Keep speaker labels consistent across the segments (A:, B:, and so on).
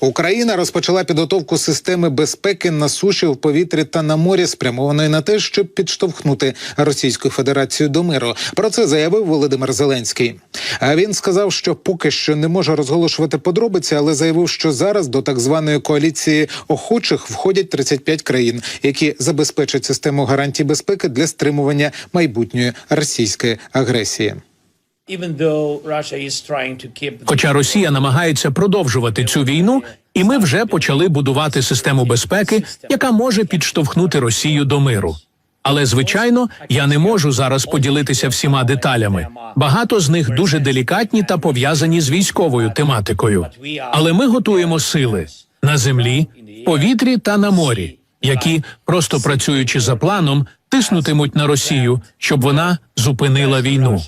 A: Україна розпочала підготовку системи безпеки на суші, в повітрі та на морі, спрямованої на те, щоб підштовхнути Російську Федерацію до миру. Про це заявив Володимир Зеленський. А він сказав, що поки що не може розголошувати подробиці, але заявив, що зараз до так званої коаліції охочих входять 35 країн, які забезпечать систему гарантій безпеки для стримування майбутньої російської агресії.
B: Хоча Росія намагається продовжувати цю війну, і ми вже почали будувати систему безпеки, яка може підштовхнути Росію до миру. Але звичайно, я не можу зараз поділитися всіма деталями. Багато з них дуже делікатні та пов'язані з військовою тематикою. Але ми готуємо сили на землі, повітрі та на морі, які, просто працюючи за планом, тиснутимуть на Росію, щоб вона зупинила війну.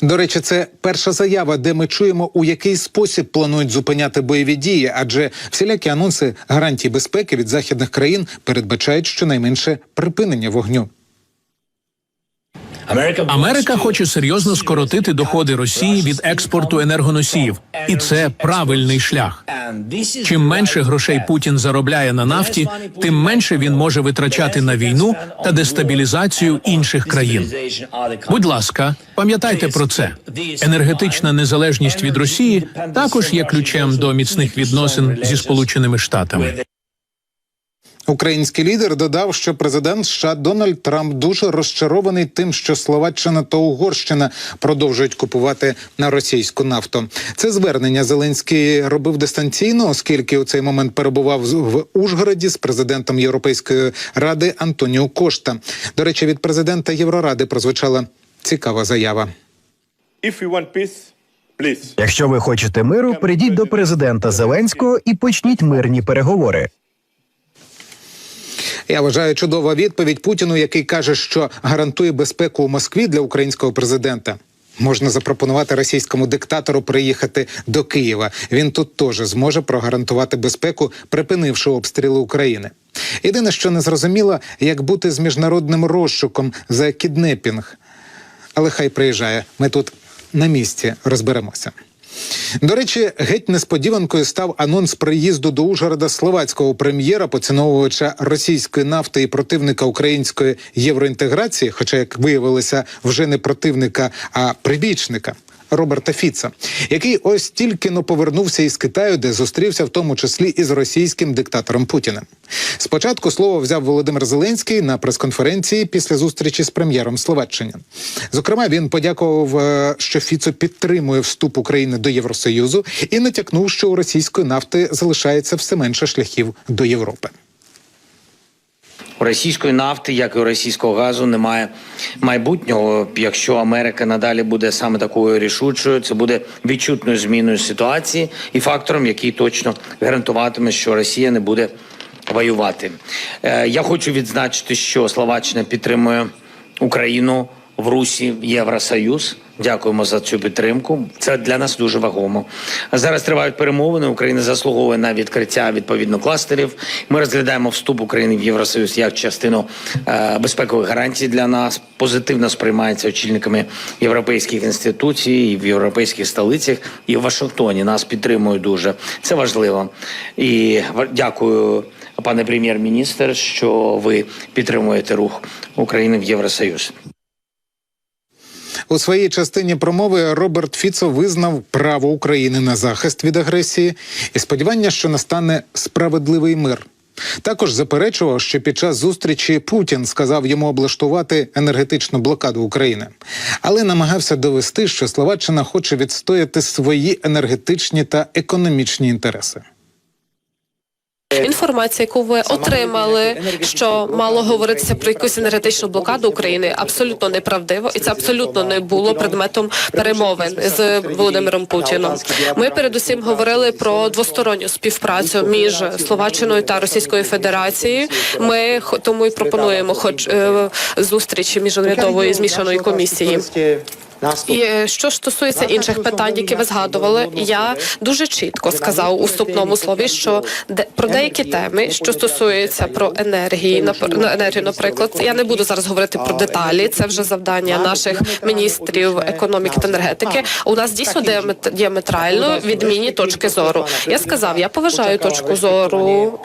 A: До речі, це перша заява, де ми чуємо, у який спосіб планують зупиняти бойові дії, адже всілякі анонси гарантій безпеки від західних країн передбачають щонайменше припинення вогню.
B: Америка хоче серйозно скоротити доходи Росії від експорту енергоносіїв, і це правильний шлях. Чим менше грошей. Путін заробляє на нафті, тим менше він може витрачати на війну та дестабілізацію інших країн. Будь ласка, пам'ятайте про це. Енергетична незалежність від Росії також є ключем до міцних відносин зі Сполученими Штатами.
A: Український лідер додав, що президент США Дональд Трамп дуже розчарований тим, що Словаччина та Угорщина продовжують купувати на російську нафту. Це звернення Зеленський робив дистанційно, оскільки у цей момент перебував з- в Ужгороді з президентом Європейської ради Антоніо Кошта. До речі, від президента Євроради прозвучала цікава заява.
C: If you want peace.
D: Якщо ви хочете миру, прийдіть до президента Зеленського і почніть мирні переговори.
A: Я вважаю чудова відповідь Путіну, який каже, що гарантує безпеку у Москві для українського президента. Можна запропонувати російському диктатору приїхати до Києва. Він тут теж зможе прогарантувати безпеку, припинивши обстріли України. Єдине, що не зрозуміло, як бути з міжнародним розшуком за кіднепінг. Але хай приїжджає. Ми тут на місці розберемося. До речі, геть несподіванкою став анонс приїзду до Ужгорода словацького прем'єра, поціновувача російської нафти і противника української євроінтеграції, хоча, як виявилося, вже не противника, а прибічника. Роберта Фіца, який ось тільки но повернувся із Китаю, де зустрівся в тому числі із російським диктатором Путіним. Спочатку слово взяв Володимир Зеленський на прес-конференції після зустрічі з прем'єром Словаччини. Зокрема, він подякував, е, що Фіцо підтримує вступ України до Євросоюзу і натякнув, що у російської нафти залишається все менше шляхів до Європи.
E: У російської нафти, як і у російського газу, немає майбутнього. Якщо Америка надалі буде саме такою рішучою, це буде відчутною зміною ситуації і фактором, який точно гарантуватиме, що Росія не буде воювати. Е, Я хочу відзначити, що Словаччина підтримує Україну в Русі в Євросоюз. Дякуємо за цю підтримку. Це для нас дуже вагомо. Зараз тривають перемовини. Україна заслуговує на відкриття відповідно кластерів. Ми розглядаємо вступ України в Євросоюз як частину е, безпекових гарантій для нас. Позитивно сприймається очільниками європейських інституцій і в європейських столицях і в Вашингтоні. Нас підтримують дуже. Це важливо. І дякую, пане прем'єр-міністр, що ви підтримуєте рух України в Євросоюз.
A: У своїй частині промови Роберт Фіцо визнав право України на захист від агресії і сподівання, що настане справедливий мир. Також заперечував, що під час зустрічі Путін сказав йому облаштувати енергетичну блокаду України, але намагався довести, що Словаччина хоче відстояти свої енергетичні та економічні інтереси.
F: Інформація, яку ви отримали, що мало говоритися про якусь енергетичну блокаду України, абсолютно неправдиво, і це абсолютно не було предметом перемовин з Володимиром Путіном. Ми передусім говорили про двосторонню співпрацю між Словаччиною та Російською Федерацією. Ми тому і пропонуємо, хоч е, зустрічі міжурядової змішаної комісії. І е, що ж стосується інших питань, які ви згадували, я дуже чітко сказав у вступному слові, що де про деякі теми, що стосуються про енергії, на енергію, наприклад, я не буду зараз говорити про деталі. Це вже завдання наших міністрів економіки та енергетики. У нас дійсно діамет- діаметрально відмінні точки зору. Я сказав, я поважаю точку зору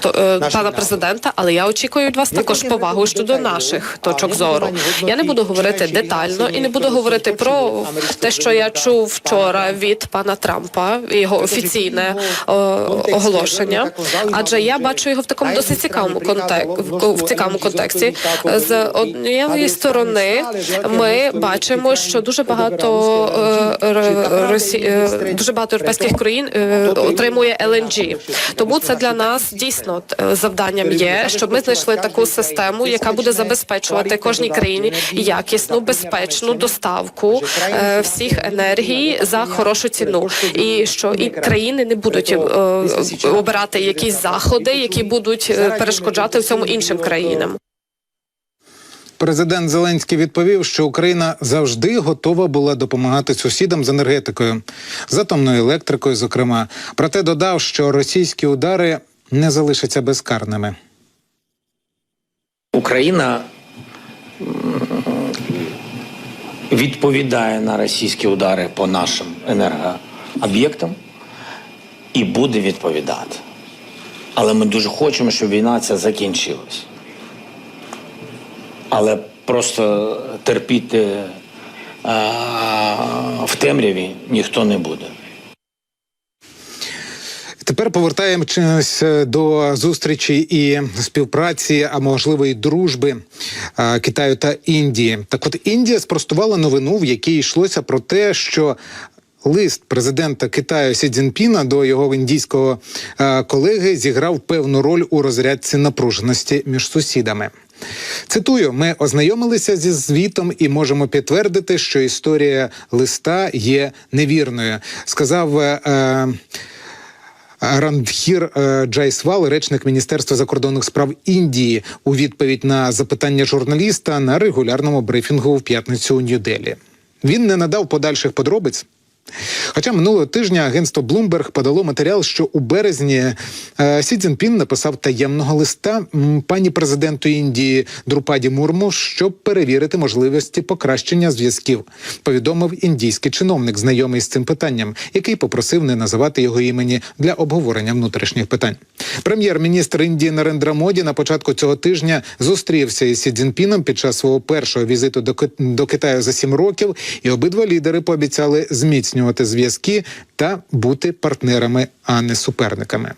F: то, е, пана президента, але я очікую від вас також повагу щодо наших точок зору. Я не буду говорити детально і не буду говорити про те, що я чув вчора від пана Трампа, його офіційне е, оголошення. Адже я бачу його в такому досить цікавому контек... в цікавому контексті. З однієї сторони ми бачимо, що дуже багато е, Росі... дуже багато європейських країн е, отримує LNG. Тому це для нас дійсно завданням є, щоб ми знайшли таку систему, яка буде забезпечувати кожній країні якісну, безпечну доставку е, всіх енергій за хорошу ціну, і що і країни не будуть е, обирати якісь заходи, які будуть е, перешкоджати в цьому іншим країнам.
A: Президент Зеленський відповів, що Україна завжди готова була допомагати сусідам з енергетикою, з атомною електрикою, зокрема. Проте додав, що російські удари не залишаться безкарними.
E: Україна відповідає на російські удари по нашим енергооб'єктам і буде відповідати. Але ми дуже хочемо, щоб війна ця закінчилась. Але просто терпіти а, в темряві ніхто не буде.
A: Тепер повертаємось до зустрічі і співпраці, а можливо і дружби Китаю та Індії. Так, от Індія спростувала новину, в якій йшлося про те, що лист президента Китаю Сі Цзіньпіна до його індійського колеги зіграв певну роль у розрядці напруженості між сусідами. Цитую: ми ознайомилися зі звітом і можемо підтвердити, що історія листа є невірною. Сказав. е, Рандхір е, Джайсвал, речник Міністерства закордонних справ Індії, у відповідь на запитання журналіста на регулярному брифінгу в п'ятницю у Нью-Делі. Він не надав подальших подробиць. Хоча минулого тижня агентство Bloomberg подало матеріал, що у березні е, Сі Цзіньпін написав таємного листа пані президенту Індії Друпаді Мурму, щоб перевірити можливості покращення зв'язків. Повідомив індійський чиновник, знайомий з цим питанням, який попросив не називати його імені для обговорення внутрішніх питань. Прем'єр-міністр Індії Нарендра Моді на початку цього тижня зустрівся із Сі Цзіньпіном під час свого першого візиту до, Ки- до Китаю за сім років, і обидва лідери пообіцяли зміцнювати зв'язки та бути партнерами, а не суперниками.